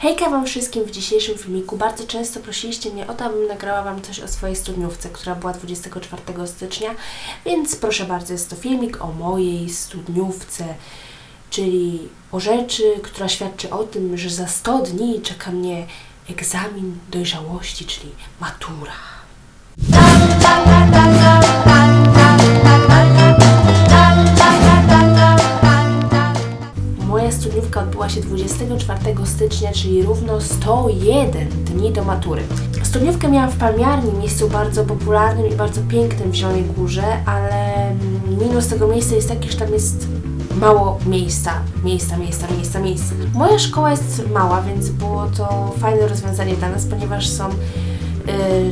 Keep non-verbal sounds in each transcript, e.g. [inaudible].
Hejka Wam wszystkim w dzisiejszym filmiku. Bardzo często prosiliście mnie o to, abym nagrała Wam coś o swojej studniówce, która była 24 stycznia, więc proszę bardzo, jest to filmik o mojej studniówce, czyli o rzeczy, która świadczy o tym, że za 100 dni czeka mnie egzamin dojrzałości, czyli matura. Studniówka odbyła się 24 stycznia, czyli równo 101 dni do matury. Studniówkę miałam w Palmiarni, miejscu bardzo popularnym i bardzo pięknym w Zielonej Górze, ale minus tego miejsca jest taki, że tam jest mało miejsca, miejsca, miejsca, miejsca, miejsca. Moja szkoła jest mała, więc było to fajne rozwiązanie dla nas, ponieważ są y,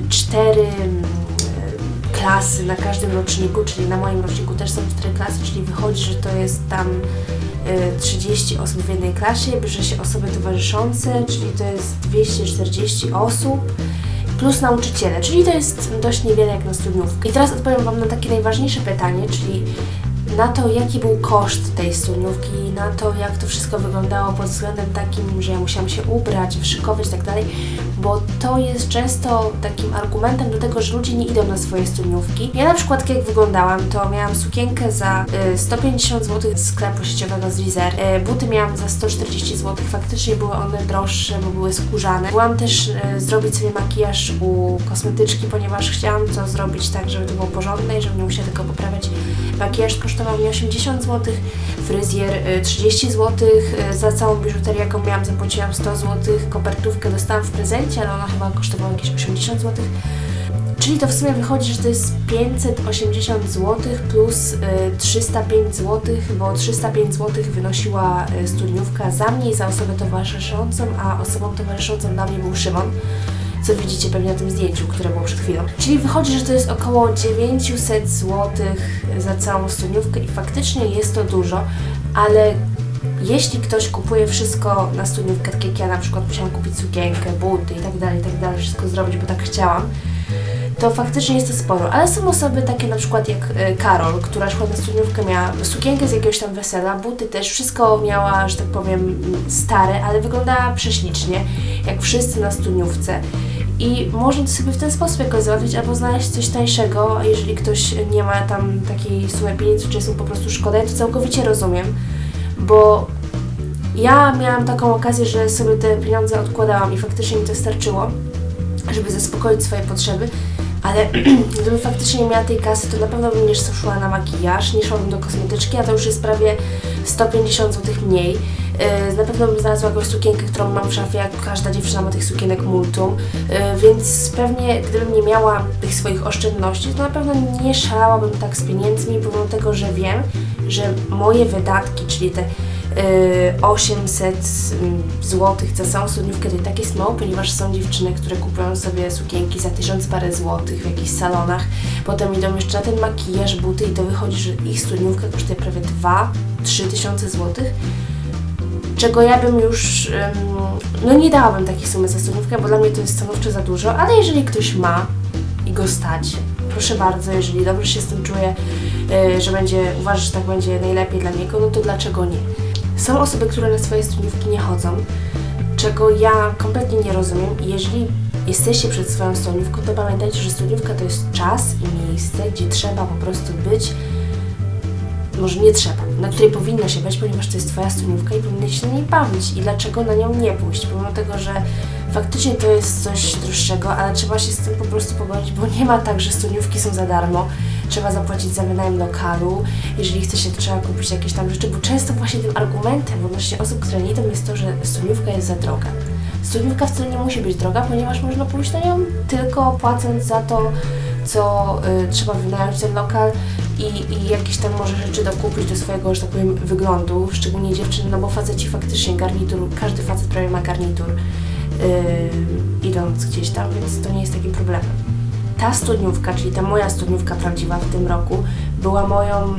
cztery mm, klasy na każdym roczniku, czyli na moim roczniku też są cztery klasy, czyli wychodzi, że to jest tam y, 30 osób w jednej klasie, bierze się osoby towarzyszące, czyli to jest 240 osób plus nauczyciele, czyli to jest dość niewiele jak na studniówkę. I teraz odpowiem Wam na takie najważniejsze pytanie, czyli na to, jaki był koszt tej studniówki, na to, jak to wszystko wyglądało pod względem takim, że ja musiałam się ubrać, wyszykować i tak dalej, bo to jest często takim argumentem do tego, że ludzie nie idą na swoje studniówki. Ja na przykład, jak wyglądałam, to miałam sukienkę za y, 150 zł z sklepu sieciowego z Lizer, y, buty miałam za 140 zł, faktycznie były one droższe, bo były skórzane. Byłam też y, zrobić sobie makijaż u kosmetyczki, ponieważ chciałam to zrobić tak, żeby to było porządne i żebym nie musiała tylko poprawiać. Makijaż kosztował mnie 80 zł, fryzjer y, 30 zł, y, za całą biżuterię, jaką miałam, zapłaciłam 100 zł, kopertówkę dostałam w prezencie, ale ona chyba kosztowała jakieś 80 zł. Czyli to w sumie wychodzi, że to jest 580 zł plus y, 305 zł, bo 305 zł wynosiła y, studniówka za mnie i za osobę towarzyszącą, a osobą towarzyszącą dla mnie był Szymon co widzicie pewnie na tym zdjęciu, które było przed chwilą. Czyli wychodzi, że to jest około 900 zł za całą studniówkę i faktycznie jest to dużo, ale jeśli ktoś kupuje wszystko na studniówkę, tak jak ja na przykład musiałam kupić sukienkę, buty i tak dalej, tak dalej, wszystko zrobić, bo tak chciałam, to faktycznie jest to sporo. Ale są osoby takie na przykład jak e, Karol, która szła na studniówkę, miała sukienkę z jakiegoś tam wesela, buty też, wszystko miała, że tak powiem, stare, ale wyglądała prześlicznie, jak wszyscy na studniówce. I można to sobie w ten sposób jakoś załatwić, albo znaleźć coś tańszego, jeżeli ktoś nie ma tam takiej sumy pieniędzy, czy jest mu po prostu szkoda, ja to całkowicie rozumiem, bo ja miałam taką okazję, że sobie te pieniądze odkładałam i faktycznie mi to starczyło, żeby zaspokoić swoje potrzeby, ale [clears throat] gdybym faktycznie nie miała tej kasy, to na pewno bym nie szła na makijaż, nie szłabym do kosmetyczki, a to już jest prawie 150 zł mniej. Yy, na pewno bym znalazła jakąś sukienkę, którą mam w szafie, jak każda dziewczyna ma tych sukienek multum, yy, więc pewnie gdybym nie miała tych swoich oszczędności, to na pewno nie szalałabym tak z pieniędzmi, pomimo tego, że wiem, że moje wydatki, czyli te yy, 800 zł za całą studniówkę to i tak jest mało, ponieważ są dziewczyny, które kupują sobie sukienki za tysiąc parę złotych w jakichś salonach, potem idą jeszcze na ten makijaż, buty i to wychodzi, że ich studniówka kosztuje prawie 2-3 tysiące złotych czego ja bym już, no nie dałabym takiej sumy za studniówkę, bo dla mnie to jest stanowczo za dużo, ale jeżeli ktoś ma i go stać, proszę bardzo, jeżeli dobrze się z tym czuje, yy, że będzie, uważa, że tak będzie najlepiej dla niego, no to dlaczego nie? Są osoby, które na swoje studniówki nie chodzą, czego ja kompletnie nie rozumiem i jeżeli jesteście przed swoją studniówką, to pamiętajcie, że studniówka to jest czas i miejsce, gdzie trzeba po prostu być może nie trzeba, na której powinno się być, ponieważ to jest Twoja studniówka i powinno się na niej bawić. I dlaczego na nią nie pójść? Pomimo tego, że faktycznie to jest coś droższego, ale trzeba się z tym po prostu pogodzić, bo nie ma tak, że studniówki są za darmo. Trzeba zapłacić za wynajem lokalu. Jeżeli chce się, to trzeba kupić jakieś tam rzeczy, bo często właśnie tym argumentem odnośnie osób, które nie idą jest to, że studniówka jest za droga. Studniówka wcale nie musi być droga, ponieważ można pójść na nią tylko płacąc za to, co y, trzeba wynająć ten lokal i, i jakieś tam może rzeczy dokupić do swojego, że tak powiem, wyglądu, szczególnie dziewczyny, no bo faceci faktycznie garnitur, każdy facet prawie ma garnitur yy, idąc gdzieś tam, więc to nie jest takim problemem. Ta studniówka, czyli ta moja studniówka prawdziwa w tym roku, była moją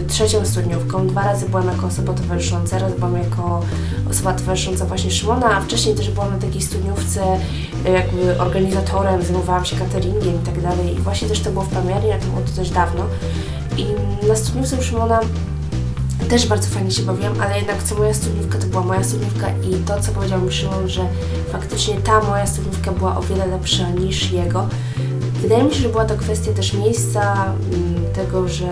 y, trzecią studniówką. Dwa razy byłam jako osoba towarzysząca, raz byłam jako osoba towarzysząca właśnie Szymona, a wcześniej też byłam na takiej studniówce y, jakby organizatorem, zajmowałam się cateringiem i tak dalej. I właśnie też to było w Pamiarnie, a to było to dość dawno. I na studniówce Szymona też bardzo fajnie się bawiłam, ale jednak co moja studniówka to była moja studniówka i to, co powiedział mi Szymon, że faktycznie ta moja studniówka była o wiele lepsza niż jego. Wydaje mi się, że była to kwestia też miejsca, mm, tego, że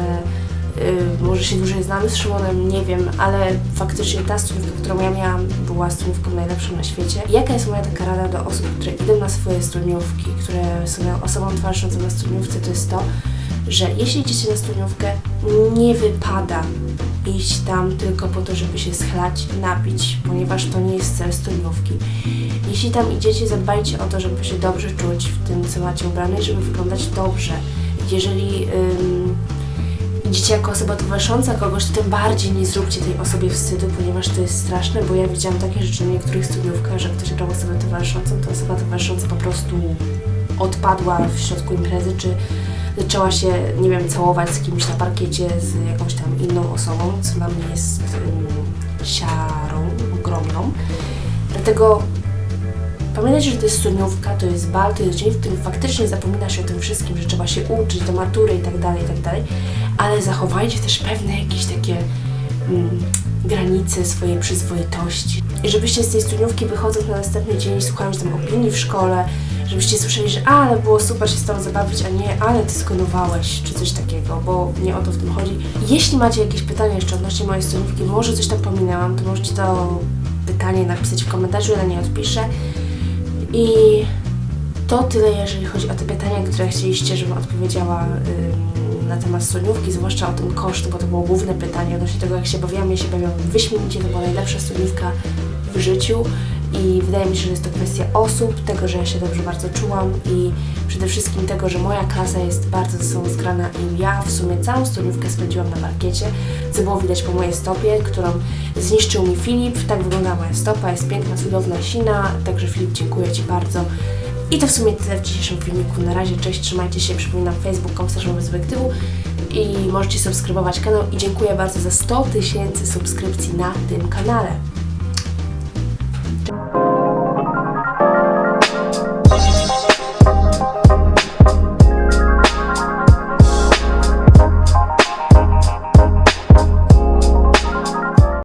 może się dłużej znamy z Szymonem, nie wiem, ale faktycznie ta studniówka, którą ja miałam, była studniówką najlepszą na świecie. Jaka jest moja taka rada do osób, które idą na swoje studniówki, które są osobą towarzyszącą na studniówce, to jest to, że jeśli idziecie na studniówkę, nie wypada iść tam tylko po to, żeby się schlać, napić, ponieważ to nie jest cel studniówki. Jeśli tam idziecie, zadbajcie o to, żeby się dobrze czuć w tym, co macie ubrane żeby wyglądać dobrze. Jeżeli idziecie jako osoba towarzysząca kogoś, to tym bardziej nie zróbcie tej osobie wstydu, ponieważ to jest straszne, bo ja widziałam takie rzeczy na niektórych studniówkach, że ktoś brał osobę towarzyszącą, to osoba towarzysząca po prostu odpadła w środku imprezy, czy zaczęła się, nie wiem, całować z kimś na parkiecie, z jakąś tam inną osobą, co dla mnie jest ym, siarą ogromną. Dlatego Pamiętajcie, że to jest studniówka, to jest bal, to jest dzień, w którym faktycznie zapomina się o tym wszystkim, że trzeba się uczyć do matury i tak dalej, i tak dalej, ale zachowajcie też pewne jakieś takie mm, granice swojej przyzwoitości. I żebyście z tej studniówki wychodząc na następny dzień, słuchając tam opinii w szkole, żebyście słyszeli, że ale było super się z tobą zabawić, a nie, ale ty skonowałeś, czy coś takiego, bo nie o to w tym chodzi. Jeśli macie jakieś pytania jeszcze odnośnie mojej studniówki, może coś tam pominęłam, to możecie to pytanie napisać w komentarzu, ja na nie odpiszę. I to tyle, jeżeli chodzi o te pytania, które chcieliście, żebym odpowiedziała ym, na temat studniówki, zwłaszcza o ten koszt, bo to było główne pytanie odnośnie tego, jak się bawiłam. Ja się bawiłam wyśmienicie, to była najlepsza studniówka w życiu i wydaje mi się, że jest to kwestia osób, tego, że ja się dobrze bardzo czułam i przede wszystkim tego, że moja klasa jest bardzo ze sobą zgrana i ja w sumie całą studniówkę spędziłam na parkiecie, co było widać po mojej stopie, którą zniszczył mi Filip. Tak wygląda moja stopa, jest piękna, cudowna, sina, także Filip, dziękuję Ci bardzo. I to w sumie tyle w dzisiejszym filmiku. Na razie, cześć, trzymajcie się. Przypominam Facebook, komisarz bez obiektywu i możecie subskrybować kanał i dziękuję bardzo za 100 tysięcy subskrypcji na tym kanale.